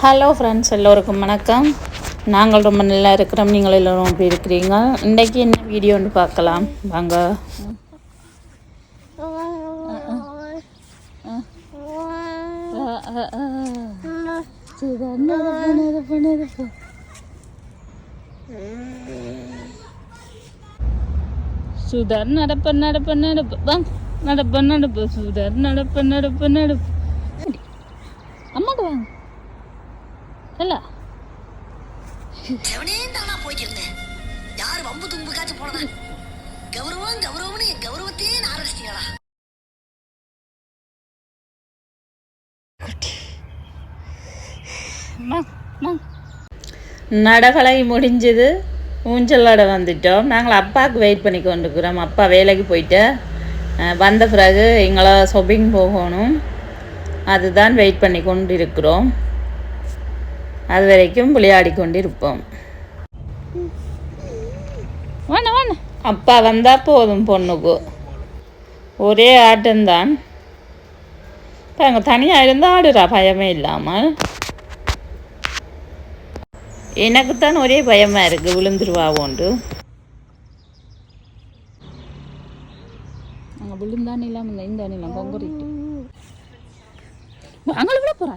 Hello friends எல்லோருக்கும் வணக்கம். நாங்கள் ரொம்ப நல்லா இருக்கிறோம். நீங்கள் எல்லோரும் எப்படி இருக்கிறீங்க? இன்றைக்கி என்ன வீடியோன்னு பார்க்கலாம். வாங்க. சுதர் நடப்ப நடப்ப நடப்பு. வாங்க நடப்ப நடப்பு. சுதர் நடப்ப நடப்ப நடப்பு. செவனே தானா போயிட்டு யாரு வம்பு தும்புக்காச்சும் போனதா கௌரவம் கௌரவம்னு என் கௌரவத்தையே நான் ஆரம்பிச்சிட்டீங்களா நடகலை முடிஞ்சது. ஊஞ்சலோட வந்துட்டோம். நாங்கள் அப்பாவுக்கு வெயிட் பண்ணி கொண்டுக்கிறோம் அப்பா வேலைக்கு போயிட்டு வந்த பிறகு எங்களை ஷொப்பிங் போகணும். அதுதான் வெயிட் பண்ணி கொண்டு இருக்கிறோம் அது வரைக்கும் விளையாடி கொண்டு இருப்போம் வாண்ண வாண்ண. அப்பா வந்தால் போதும் பொண்ணுக்கு. ஒரே ஆட்டம்தான். அங்கே தனியாக இருந்தால் ஆடுறா பயமே இல்லாமல். எனக்குத்தான் ஒரே பயமாக இருக்குது விழுந்துருவாவோண்டு அங்கே விழுந்தான் இல்லாமல் இந்த நிலம் பொங்கறிட்டு அங்கே போகிறா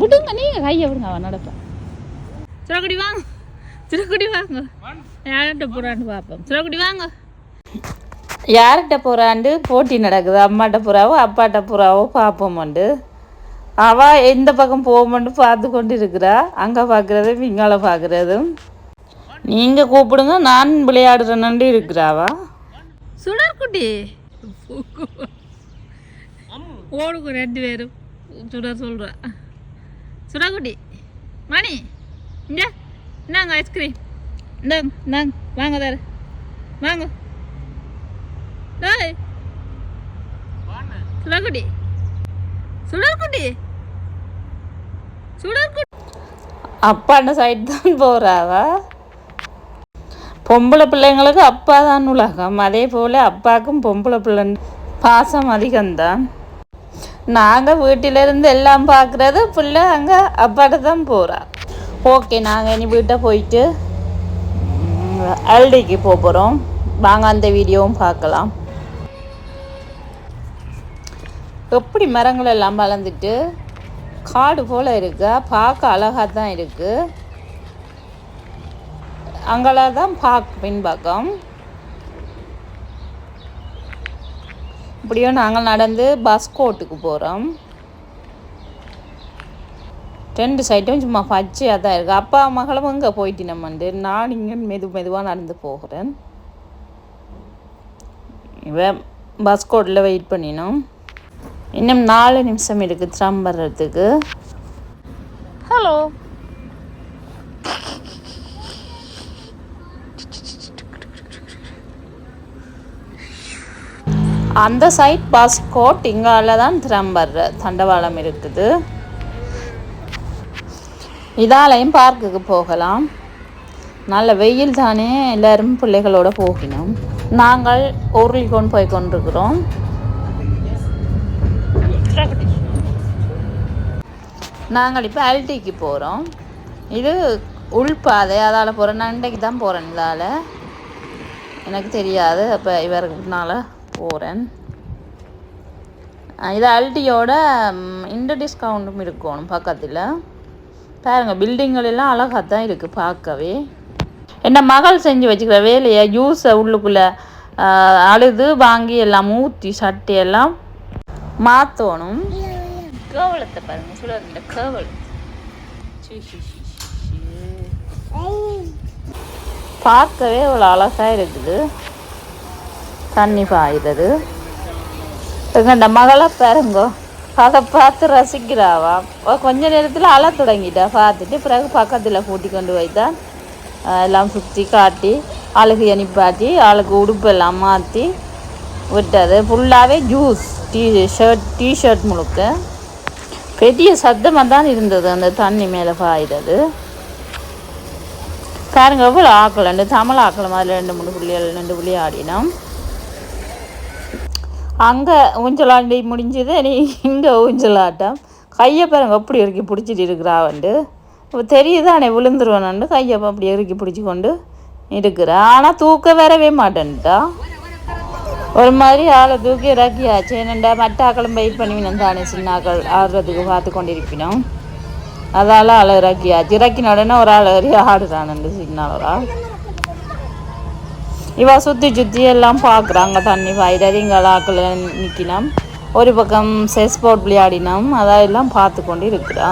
விடுங்க நீங்கள் கையை விடுங்க அவன் நடப்பான். சிறகுடி வாங்க. சிறகுடி வாங்க. யார்கிட்ட போகிறான்னு பார்ப்போம் சிறகுடி வாங்க. யார்கிட்ட போகிறாண்டு போட்டி நடக்குது. அம்மாட்ட புறாவோ அப்பாட்ட புறாவோ பார்ப்போமாண்டு அவ எந்த பக்கம் போகும்னு பார்த்து கொண்டு இருக்கிறா அங்கே பார்க்குறதும் இங்கால பார்க்குறதும் நீங்கள் கூப்பிடுங்க நான் விளையாடுறேன்னு இருக்கிறாவா? சுடர்குட்டி. ஓடுங்க ரெண்டு பேரும். சுடர் சொல்கிறா சுடாக்குட்டி மணி இங்க. இந்தாங்க ஐஸ்கிரீம் இந்தாங்க இந்தாங்க. வாங்க தர. வாங்க. டேய் சுடாக்குட்டி சுடர்குட்டி சுடர்குட்டி அப்பாண்ட சைடு தான் போகிறாவா பொம்பளை பிள்ளைங்களுக்கு அப்பா தான் உலகம். அதே போல் அப்பாவுக்கும் பொம்பளை பிள்ளை பாசம் அதிகம்தான். நாங்கள் வீட்டிலிருந்து எல்லாம் பார்க்குறது பிள்ளை அங்கே அப்பாட்ட தான் போகிறா ஓகே நாங்கள் இனி வீட்டை போயிட்டு எல்டிக்கு போக போகிறோம் வாங்க அந்த வீடியோவும் பார்க்கலாம். எப்படி மரங்கள் எல்லாம் வளர்ந்துட்டு காடு போல் இருக்கா பார்க்க அழகாக தான் இருக்குது அங்கெல்லாம் தான் பார்க்க பின்பக்கம். அப்படியே நாங்கள் நடந்து பஸ் கோட்டுக்கு போகிறோம் ரெண்டு சைடும் சும்மா பச்சையாக தான் இருக்குது அப்பா மகளும் இங்கே போயிட்டு நம்மண்டு நான் இங்கே மெது மெதுவாக நடந்து போகிறேன். இவன் பஸ் கோட்டில் வெயிட் பண்ணினோம். இன்னும் நாலு நிமிஷம் இருக்குது ட்ரம் வர்றதுக்கு. ஹலோ அந்த சைட் பாஸ் கோட் இங்கால தான் திரம்பர் வர்ற தண்டவாளம் இருக்குது. இதாலையும் பார்க்குக்கு போகலாம். நல்ல வெயில் தானே எல்லாரும் பிள்ளைகளோட போகணும். நாங்கள் ஊர்லிகோன் கொண்டு போய் கொண்டிருக்கிறோம். நாங்கள் இப்போ அல்டிக்கு போகிறோம் இது உள்பாதை அதால் போகிறேன் நான் இன்றைக்கு தான் போகிறேன் இதால். எனக்கு தெரியாது அப்போ இவருக்கு போகிறேன் இது அல்டியோட இந்த டிஸ்கவுண்ட்டும் இருக்கணும் பக்கத்தில். பாருங்க பில்டிங்கள் எல்லாம் அழகாக தான் இருக்குது பார்க்கவே. என்ன மகள் செஞ்சு வச்சுக்கிற வேலையை ஜூஸை உள்ளுக்குள்ளே அழுது வாங்கி எல்லாம் ஊற்றி சட்டி எல்லாம் மாற்றணும் கேவலத்தை பாருங்க சொல்லுங்க கேவல் பார்க்கவே அவ்வளோ அழகாக இருக்குது. தண்ணி பாயுறது எங்கண்ட மகளை பாருங்கோ. அதை பார்த்து ரசிக்கிறாவாம் கொஞ்ச நேரத்தில் அழ தொடங்கிட்டா. பார்த்துட்டு பிறகு பக்கத்தில் கூட்டி கொண்டு போய்தான் எல்லாம் சுற்றி காட்டி ஆளுக்கு எனிப்பாட்டி ஆளுக்கு உடுப்பெல்லாம் மாற்றி விட்டது. ஃபுல்லாகவே ஜூஸ் டீ ஷர்ட் டிஷர்ட் முழுக்க. பெரிய சத்தமாக தான் இருந்தது அந்த தண்ணி மேலே பாயிறது பாருங்க எவ்வளோ ஆக்கள் ரெண்டு தமிழ் ஆக்கள் மாதிரி ரெண்டு மூணு புள்ளி ரெண்டு புள்ளி ஆடினோம். அங்கே ஊஞ்சலாண்டி முடிஞ்சது. நீ இங்கே ஊஞ்சலாட்டம். கையை பாருங்க அப்படி இறுக்கி பிடிச்சிட்டு இருக்கிறாவண்டு இப்போ தெரியுதானே விழுந்துருவானு கையை அப்படி இறுக்கி பிடிச்சி கொண்டு இருக்கிறா. ஆனால் தூக்க வரவே மாட்டேன்ட்டா ஒரு மாதிரி ஆளை தூக்கி இறக்கியாச்சு. என்னண்டா மற்ற ஆக்களும் வெயிட் பண்ணுவினோம் தானே சின்னாக்கள் ஆடுறதுக்கு பார்த்து கொண்டு இருப்பினோம் அதால் ஆளை இறக்கியாச்சு. இறக்கின உடனே ஒரு ஆள் ஏறி ஆடுறானுண்டு சின்ன ஒரு ஆள். இவா சுற்றி சுற்றி எல்லாம் பார்க்குறாங்க தண்ணி பாயிடாது இங்கே நிற்கினோம் ஒரு பக்கம் செஸ் போர்ட் விளையாடினோம் அதெல்லாம் பார்த்து கொண்டு இருக்கிறா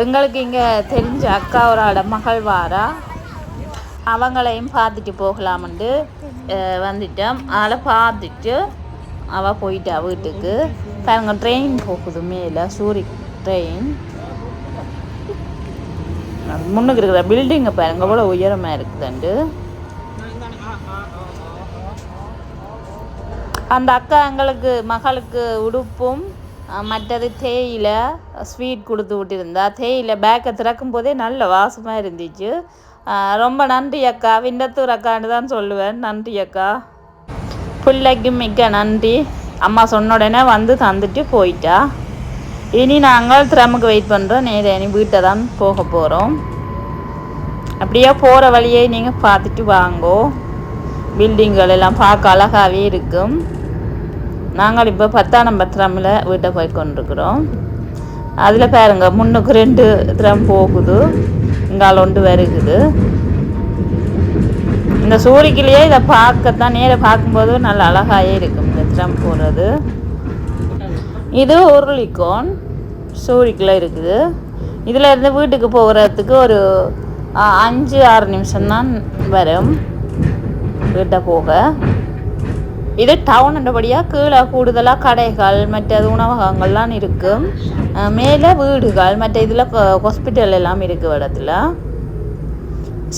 எங்களுக்கு இங்கே தெரிஞ்ச அக்கா ஒரு ஆட மகள் வாரா அவங்களையும் பார்த்துட்டு போகலாம்னு வந்துட்டோம் அவளை பார்த்துட்டு அவள் போயிட்டா வீட்டுக்கு பாருங்க ட்ரெயின் போகுது மேலே சூரி ட்ரெயின் முன்னுக்கு இருக்கிற பில்டிங்கை பாருங்க கூட உயரமாக இருக்குதுண்டு அந்த அக்கா எங்களுக்கு மகளுக்கு உடுப்பும் மற்றது தேயிலை ஸ்வீட் கொடுத்து விட்டிருந்தா. தேயிலை பேக்கை திறக்கும் போதே நல்ல வாசமாக இருந்துச்சு. ரொம்ப நன்றி அக்கா. விண்டத்தூர் அக்கான்னு தான் சொல்லுவேன். நன்றி அக்கா. பிள்ளைக்கு மிக்க நன்றி. அம்மா சொன்ன உடனே வந்து தந்துட்டு போயிட்டா. இனி நாங்கள் திறமுக்கு வெயிட் பண்ணுறோம் நேரே இனி வீட்டை தான் போக போகிறோம் அப்படியே போகிற வழியை நீங்கள் பார்த்துட்டு வாங்கோ. பில்டிங்கள் எல்லாம் பார்க்க அழகாகவே இருக்கும். நாங்கள் இப்போ பத்தாம் நம்பர் வீட்டை போய் கொண்டிருக்கிறோம். அதில் பாருங்க முன்னுக்கு ரெண்டு ட்ரம் போகுது. இங்கால் ஒன்று வருகுது. இந்த சூரிக்கிலேயே இதை பார்க்கத்தான் நேர பார்க்கும்போது நல்ல அழகாகவே இருக்கும் இந்த ட்ரம் போடுறது. இது உருளிக்கோன் சூரிக்கில் இருக்குது. இதில் இருந்து வீட்டுக்கு போகிறதுக்கு ஒரு அஞ்சு ஆறு நிமிஷம் தான் வரும் வீட்டை போக. இது டவுன்ன்றபடியாக கீழே கூடுதலாக கடைகள் மற்றது உணவகங்கள்லாம் இருக்கும் மேலே வீடுகள் மற்ற இதில் ஹாஸ்பிட்டல் எல்லாம் இருக்குது இடத்துல.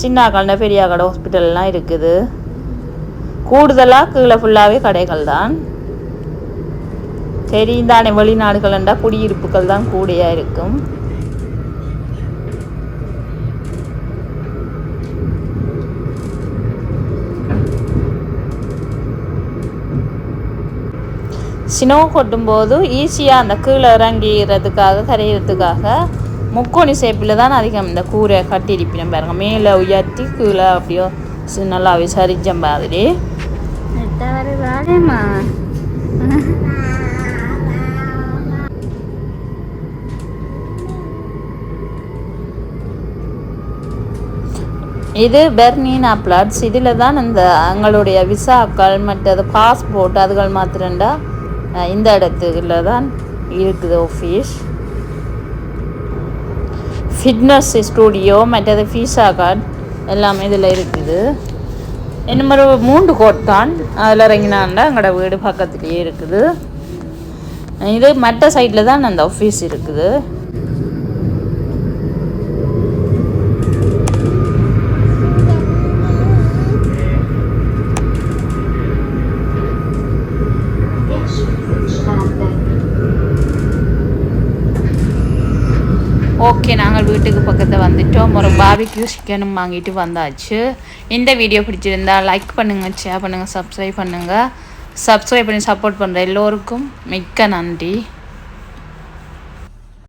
சின்ன கடை பெரிய கடை ஹாஸ்பிட்டல்லாம் இருக்குது. கூடுதலாக கீழே ஃபுல்லாகவே கடைகள் தான். தெரியும் தானே என்றால் குடியிருப்புகள் தான் கூடியாக இருக்கும். ஸ்னோ கொட்டும்போது ஈஸியாக அந்த கீழே இறங்கிறதுக்காக கரையிறதுக்காக முக்கோணி ஷேப்பில் தான் அதிகம் இந்த கூரை கட்டியிருப்பினம் பாருங்க. மேலே உயர்த்தி கீழே அப்படியோ நல்லாவே சரிஞ்ச மாதிரி. இது பெர்னினா பிளாட்ஸ் இதில் தான் இந்த எங்களுடைய விசாக்கள் மற்றது பாஸ்போர்ட் அதுகள் மாத்திரண்டா இந்த இடத்துல தான் இருக்குது ஆஃபீஸ் ஃபிட்னஸ் ஸ்டூடியோ மற்றது ஃபீஸா கார்டு எல்லாமே இதில் இருக்குது. இன்னும் ஒரு மூன்று கோட் தான். அதில் இறங்கினாண்டா எங்களோட வீடு பக்கத்துலேயே இருக்குது. இது மற்ற சைடில் தான் அந்த ஆஃபீஸ் இருக்குது. ஓகே நாங்கள் வீட்டுக்கு பக்கத்தில் வந்துட்டோம். ஒரு பாபிக்யூ சிக்கனும் வாங்கிட்டு வந்தாச்சு. இந்த வீடியோ பிடிச்சிருந்தா லைக் பண்ணுங்கள் ஷேர் பண்ணுங்கள் சப்ஸ்கிரைப் பண்ணுங்கள் சப்ஸ்கிரைப் பண்ணி சப்போர்ட் பண்ணுற எல்லோருக்கும் மிக்க நன்றி.